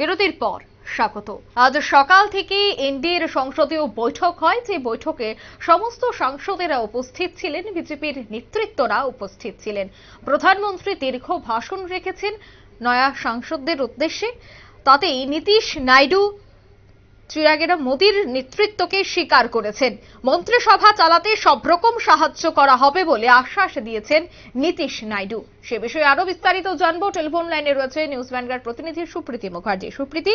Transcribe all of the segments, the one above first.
বিরতির পর স্বাগত। আজ সকাল থেকে এনডিএর সংসদীয় বৈঠক হয়। যে বৈঠকে সমস্ত সাংসদেরা উপস্থিত ছিলেন, বিজেপির নেতৃত্বরা উপস্থিত ছিলেন। প্রধানমন্ত্রী দীর্ঘ ভাষণ রেখেছেন নয়া সাংসদদের উদ্দেশ্যে। তাতে নীতিশ নাইডু চিরাগেরা মোদীর নেতৃত্বকে স্বীকার করেছেন। মন্ত্রিসভা চালাতে সব রকম সাহায্য করা হবে বলে আশ্বাস দিয়েছেন নীতিশ নাইডু। সে বিষয়ে আরও বিস্তারিত জানব। টেলিফোন লাইনে রয়েছে নিউজ ভ্যানগার্ড প্রতিনিধি সুপ্রীতি মুখার্জি। সুপ্রীতি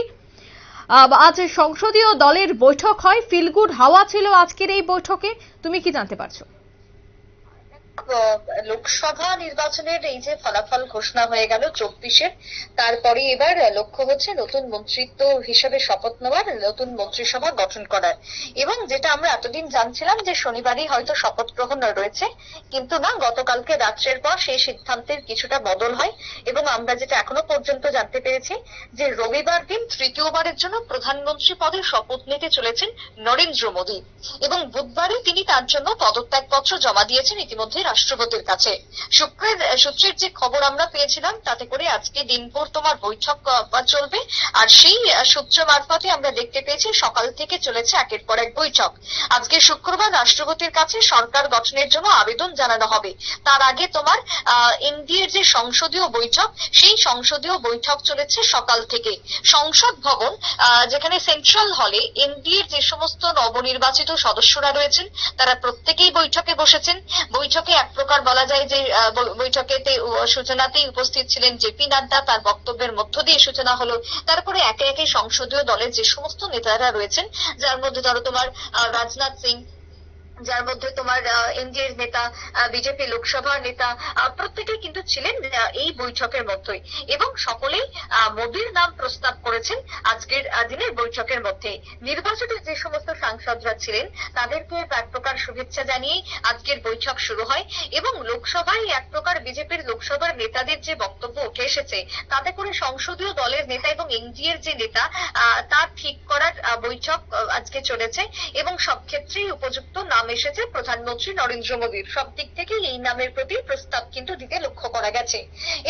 আজ সংসদীয় দলের বৈঠক হয়। ফিলগুড হাওয়া ছিল আজকের এই বৈঠকে। তুমি কি জানতে পারছ? লোকসভা নির্বাচনের এই যে ফলাফল ঘোষণা হয়ে গেল চব্বিশের, তারপরে এবার লক্ষ্য হচ্ছে নতুন মন্ত্রিত্ব হিসেবে শপথ নেওয়ার, নতুন মন্ত্রিসভা গঠন করার। এবং যেটা আমরা এতদিন জানছিলাম যে শনিবারই হয়তো শপথ গ্রহণ রয়েছে, কিন্তু না, গতকালকে রাত্রের পর সেই সিদ্ধান্তের কিছুটা বদল হয়। এবং আমরা যেটা এখনও পর্যন্ত জানতে পেরেছি, যে রবিবার দিন তৃতীয়বারের জন্য প্রধানমন্ত্রী পদে শপথ নিতে চলেছেন নরেন্দ্র মোদী। এবং বুধবারে তিনি তার জন্য পদত্যাগপত্র জমা দিয়েছেন, ইতিমধ্যে রাষ্ট্রপতির কাছে। শুক্রের সূত্রের যে খবর আমরা পেয়েছিলাম, তাতে করে আজকে দিনভর তোমার বৈঠক চলবে। আর সেই সূত্র মারফতে আমরা দেখতে পেয়েছি, সকাল থেকে চলেছে একের পর এক বৈঠক। আজকে শুক্রবার রাষ্ট্রপতির কাছে সরকার গঠনের জন্য আবেদন জানানো হবে। তার আগে তোমার এনডিএর যে সংসদীয় বৈঠক, সেই সংসদীয় বৈঠক চলেছে সকাল থেকে। সংসদ ভবন যেখানে সেন্ট্রাল হলে এনডিএর যে সমস্ত নবনির্বাচিত সদস্যরা রয়েছেন, তারা প্রত্যেকেই বৈঠকে বসেছেন। বৈঠকে এক প্রকার বলা যায় যে বৈঠকেতে সূচনাতেই উপস্থিত ছিলেন জেপি নাড্ডা। তার বক্তব্যের মধ্য দিয়ে সূচনা হলো, তারপরে একে একে সংসদীয় দলের যে সমস্ত নেতারা রয়েছেন, যার মধ্যে ধরো তোমার রাজনাথ সিং যার মধ্যে তোমার এনডিএর নেতা বিজেপি লোকসভার নেতা আহ, প্রত্যেকে কিন্তু ছিলেন এই বৈঠকের মধ্যেই। এবং সকলেই মোদীর নাম প্রস্তাব করেছেন আজকের দিনের বৈঠকের মধ্যে। নির্বাচিত যে সমস্ত সাংসদরা ছিলেন তাদেরকে এক প্রকার শুভেচ্ছা জানিয়ে আজকের বৈঠক শুরু হয়। এবং লোকসভায় এক প্রকার বিজেপির লোকসভার নেতাদের যে বক্তব্য উঠে এসেছে তাতে করে সংসদীয় দলের নেতা এবং এনডিএর যে নেতা তা ঠিক করার বৈঠক আজকে চলেছে। এবং সব ক্ষেত্রেই উপযুক্ত নাম এসেছে প্রধানমন্ত্রী নরেন্দ্র মোদীর। সব দিক থেকেই এই নামের প্রতি প্রস্তাব কিন্তু দিতে লক্ষ্য করা গেছে।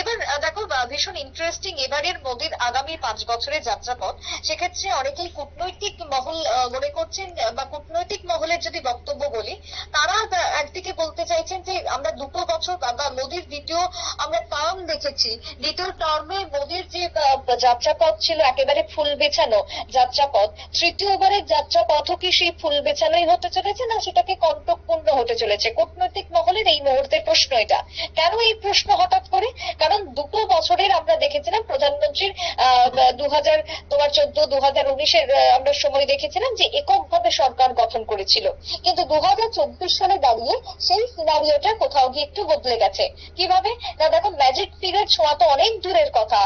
এবার দেখো ভীষণ ইন্টারেস্টিং এবারের মোদীর আগামী পাঁচ বছরের যাত্রাপথ। সেক্ষেত্রে অনেকেই কূটনৈতিক মহল মনে করছেন, বা, কূটনৈতিক মহলের যদি বক্তব্য বলি, তারা একদিকে বলতে চাইছেন যে আমরা দুটো বছর বা বা মোদীর দ্বিতীয় আমরা টার্ম দেখেছি। দ্বিতীয় টার্মে মোদীর যে যাত্রাপথ ছিল একেবারে ফুল বেছানো যাত্রাপথ, তৃতীয়বারের যাত্রাপথও কি সেই ফুল বেছানোই হতে চলেছে না সেটাকে কণ্টকপূর্ণ হতে চলেছে? কূটনৈতিক মহলের এই মুহূর্তের প্রশ্ন এটা। কেন এই প্রশ্ন হঠাৎ করে? কারণ দুটো বছরের আমরা দেখেছিলাম, প্রধানমন্ত্রীর দু হাজার, তোমার চোদ্দ, দু হাজার উনিশের আমরা সময় দেখেছিলাম যে এককভাবে সরকার গঠন করেছিল। কিন্তু দু হাজার চব্বিশ সালে দাঁড়িয়ে সেই সিনারিওটা কোথাও গিয়ে একটু বদলে গেছে। কীভাবে? না, দেখো ম্যাজিক পিরিয়ড ছোঁয়া তো অনেক দূরের কথা।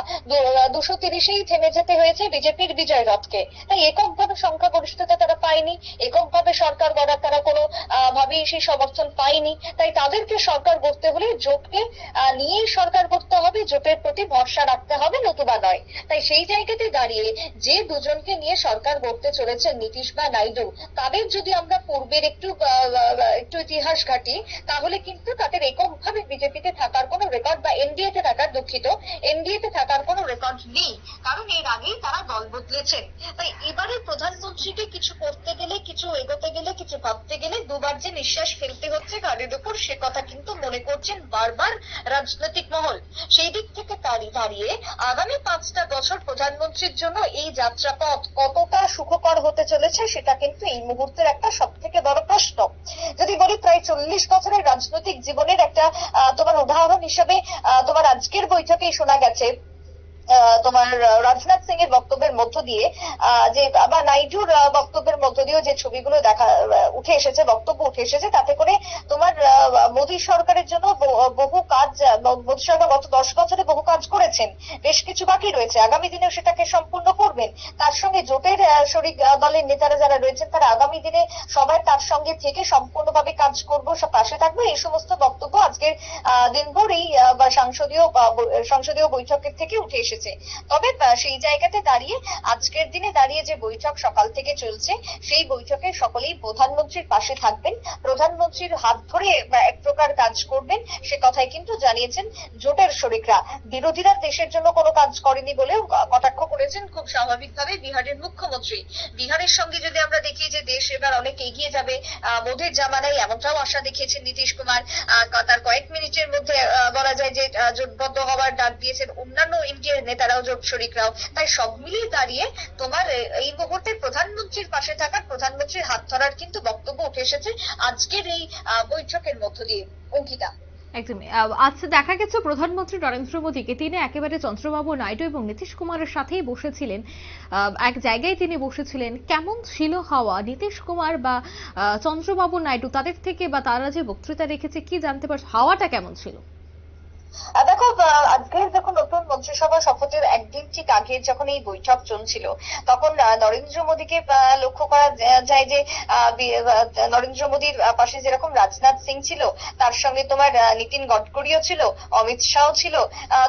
দুশো তিরিশেই থেমে যেতে হয়েছে বিজেপির বিজয় রথকে। তাই এককভাবে সংখ্যাগরিষ্ঠতা তারা পায়নি, এককভাবে সরকার গড়ার তারা কোনো ভাবেই সেই সমর্থন পায়নি। তাই তাদেরকে সরকার গড়তে হলে জোটকে নিয়েই সরকার গড়তে হবে, জোটের প্রতি ভরসা রাখতে হবে, নতুবা নয়। তাই সেই জায়গাতে দাঁড়িয়ে যে দুজনকে নিয়ে সরকার গড়তে চলেছে নীতিশ বা নাইডু, তাদের যদি আমরা পূর্বের একটু একটু ইতিহাস ঘাটি, তাহলে কিন্তু তাদের এককভাবে বিজেপিতে থাকার কোনো রেকর্ড বা এনডিএ তে থাকার দুঃখিত। এনডিএ তে থাকার কোনো রেকর্ড নেই। কারণ দল বদলেছেন। তাই এবারে প্রধানমন্ত্রীকে কিছু করতে গেলে, কিছু এগোতে গেলে, কিছু ভাবতে গেলে দুবার যে নিঃশ্বাস ফেলতে হচ্ছে গাড়ির উপর, সে কথা কিন্তু মনে করছেন বারবার রাজনৈতিক মহল। সেই দিক থেকে দাঁড়িয়ে আগামী পাঁচটা বছর প্রধানমন্ত্রীর জন্য এই যাত্রাপথ কতটা সুখকর হতে চলেছে সেটা কিন্তু এই মুহূর্তের একটা সব থেকে বড় প্রশ্ন। যদি বলি প্রায় চল্লিশ বছরের রাজনৈতিক জীবনের একটা তোমার উদাহরণ হিসেবে তোমার আজকের বৈঠকেই শোনা গেছে তোমার রাজনাথ সিং এর বক্তব্যের মধ্য দিয়ে যে বা নাইডুর বক্তব্যের মধ্য দিয়েও যে ছবিগুলো দেখা উঠে এসেছে, বক্তব্য উঠে এসেছে, তাতে করে তোমার মোদী সরকারের জন্য বহু কাজ মোদী সরকার গত দশ বছরে বহু কাজ করেছেন, বেশ কিছু বাকি রয়েছে, আগামী দিনেও সেটাকে সম্পূর্ণ করবেন। তার সঙ্গে জোটের শরিক দলের নেতারা যারা রয়েছেন, তারা আগামী দিনে সবাই তার সঙ্গে থেকে সম্পূর্ণভাবে কাজ করব পাশে থাকব, এই সমস্ত বক্তব্য আজকের দিনভর এই বা, সংসদীয় সংসদীয় বৈঠকের থেকে উঠে এসেছে। তবে সেই জায়গাতে দাঁড়িয়ে আজকের দিনে দাঁড়িয়ে যে বৈঠক সকাল থেকে চলছে, সেই বৈঠকে সকলেই প্রধানমন্ত্রীর পাশে থাকবেন। প্রধানমন্ত্রীর হাত ধরে এক প্রকার কাজ করবেন, সে কথাই কিন্তু জানিয়েছেন জোটের শরিকরা। বিরোধীরা দেশের জন্য কোনো কাজ করেনি বলেও কটাক্ষ করেছেন খুব স্বাভাবিকভাবে বিহারের মুখ্যমন্ত্রী। বিহারের সঙ্গে যদি আমরা দেখি যে দেশ এবার অনেক এগিয়ে যাবে মোদীর জামানায় এমনটাও আশা দেখিয়েছেন নীতিশ কুমার। তার কয়েক মিনিটের মধ্যে বলা যায় যে জোটবদ্ধ হওয়ার ডাক দিয়েছেন অন্যান্য ইন্ডিয়ার নেতারাও জোট শরিকরাও। তাই সব মিলিয়ে দাঁড়িয়ে তোমার এই মুহূর্তে প্রধানমন্ত্রীর পাশে থাকার প্রধানমন্ত্রীর হাত ধরার কিন্তু বক্তব্য উঠে এসেছে আজকের এই বৈঠকের মধ্য দিয়ে। অঙ্কিতা। একদমই। আজকে দেখা গেছে প্রধানমন্ত্রী নরেন্দ্র মোদীকে। তিনি একেবারে চন্দ্রবাবু নাইডু এবং নীতিশ কুমারের সাথেই বসেছিলেন। এক জায়গায় তিনি বসেছিলেন। কেমন ছিল হাওয়া? নীতিশ কুমার বা চন্দ্রবাবু নাইডু, তাদের থেকে বা তারা যে বক্তৃতা রেখেছে, কি জানতে পারছ? হাওয়াটা কেমন ছিল? দেখো আহ, আজকের যখন নতুন মন্ত্রিসভা শপথের একদিন ঠিক আগে যখন এই বৈঠক চলছিল তখন নরেন্দ্র মোদীকে লক্ষ্য করা যায় যে নরেন্দ্র মোদীর পাশে যেরকম রাজনাথ সিং ছিল তার সঙ্গে তোমার নীতিন গডকরিও ছিল অমিত শাহ ছিল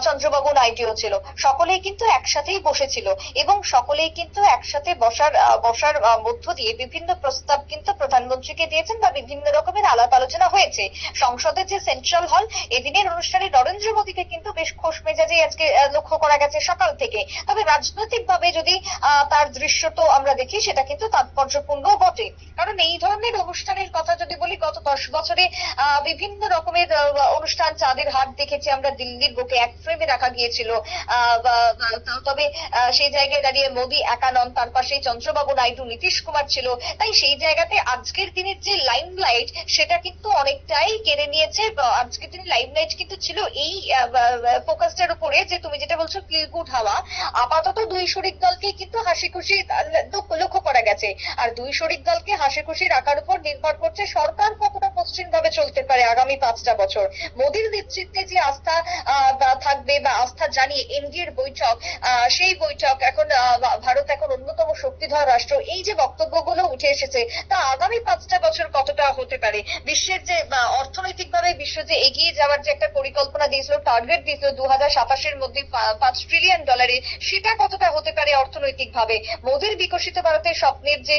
চন্দ্রবাবু নাইডুও ছিল। সকলেই কিন্তু একসাথেই বসেছিল এবং সকলেই কিন্তু একসাথে বসার বসার মধ্য দিয়ে বিভিন্ন প্রস্তাব কিন্তু প্রধানমন্ত্রীকে দিয়েছেন বা বিভিন্ন রকমের আলাপ আলোচনা হয়েছে। সংসদের যে সেন্ট্রাল হল এদিনের অনুষ্ঠানে নরেন্দ্র মোদীকে কিন্তু বেশ খোশ মেজাজে আজকে লক্ষ্য করা গেছে সকাল থেকে। তবে রাজনৈতিক ভাবে যদি তার দৃশ্য তো আমরা দেখি, সেটা কিন্তু তাৎপর্যপূর্ণ বটে। কারণ এই ধরনের অনুষ্ঠানের কথা যদি বলি, গত দশ বছরে বিভিন্ন রকমের অনুষ্ঠান চাঁদের হাট দেখেছি আমরা, দিল্লির বুকে এক ফ্রেমে রাখা গিয়েছিল। তবে সেই জায়গায় দাঁড়িয়ে মোদী একা নন, তার পাশেই চন্দ্রবাবু নাইডু, নীতিশ কুমার ছিল। তাই সেই জায়গাতে আজকের দিনের যে লাইমলাইট সেটা কিন্তু অনেকটাই কেড়ে নিয়েছে। আজকের দিনের লাইমলাইট কিন্তু ছিল এই ফোকাসটার উপরে যে তুমি যেটা বলছো ফিল গুড হাওয়া, আপাতত দুই শরিক দলকে কিন্তু হাসি খুশি লক্ষ্য করা গেছে। আর দুই শরিক দলকে হাসি খুশি রাখার উপর নির্ভর করছে সরকার কতটা মসৃণ ভাবে চলতে পারে আগামী পাঁচটা বছর। মোদীর নেতৃত্বে যে আস্থা থাকবে বা আস্থা জানিয়ে এনডিএর বৈঠক সেই বৈঠক এখন ভারত এখন অন্যতম শক্তিধর রাষ্ট্র। এই যে বক্তব্যগুলো উঠে এসেছে, তা আগামী পাঁচটা বছর কতটা হতে পারে? বিশ্বের যে অর্থনৈতিক ভাবে বিশ্ব যে এগিয়ে যাওয়ার যে একটা পরিকল্পনা দিয়েছিল টার্গেট দিয়েছিল দু হাজার সাতাশের মধ্যে পাঁচ ট্রিলিয়ন ডলারে সেটা কতটা হতে পারে অর্থনৈতিক ভাবে মোদীর বিকশিত ভারতের স্বপ্নের যে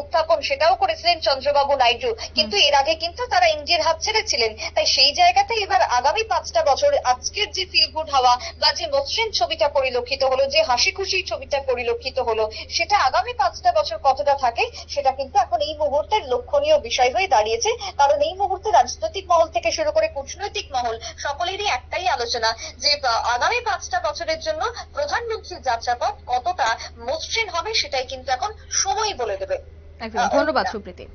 উত্থাপন, সেটাও করেছিলেন চন্দ্রবাবু নাইডু। কিন্তু এর আগে কিন্তু তারা ইন্ডিয়ার হাত ছেড়েছিলেন। তাই সেই জায়গাতে এবার আগামী পাঁচটা বছর আজকের যে ফিল গুড হাওয়া বা যে মসৃণ ছবিটা পরিলক্ষিত হলো, যে হাসি খুশি ছবিটা পরিলক্ষিত হলো, সেটা আগামী পাঁচটা বছর কতটা থাকে, সেটা কিন্তু এখন এই মুহূর্তের লক্ষণীয় বিষয় হয়ে দাঁড়িয়েছে। কারণ এই মুহূর্তে রাজনৈতিক মহল থেকে শুরু করে কূটনৈতিক মহল, সকলেরই একটাই আলোচনা যে আগামী পাঁচটা বছরের জন্য প্রধানমন্ত্রীর যাত্রাপথ কতটা মসৃণ হবে, সেটাই কিন্তু এখন সময় বলে দেবে। ধন্যবাদ। সুপ্রীতি।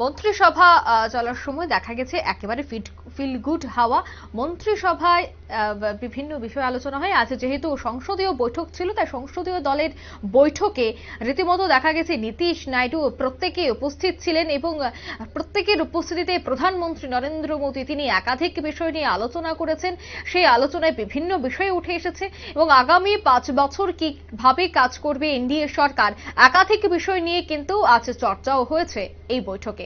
মন্ত্রিসভা চলার সময় দেখা গেছে একেবারে ফিট ফিল গুড হাওয়া। মন্ত্রিসভায় বিভিন্ন বিষয়ে আলোচনা হয় আজ যেহেতু সংসদীয় বৈঠক ছিল, তাই সংসদীয় দলের বৈঠকে রীতিমতো দেখা গেছে নীতিশ নাইডু প্রত্যেকে উপস্থিত ছিলেন এবং প্রত্যেকের উপস্থিতিতে প্রধানমন্ত্রী নরেন্দ্র মোদী তিনি একাধিক বিষয় নিয়ে আলোচনা করেছেন। সেই আলোচনায় বিভিন্ন বিষয় উঠে এসেছে এবং আগামী পাঁচ বছর কীভাবে কাজ করবে এনডিএ সরকার, একাধিক বিষয় নিয়ে কিন্তু আজ চর্চাও হয়েছে এই বৈঠকে।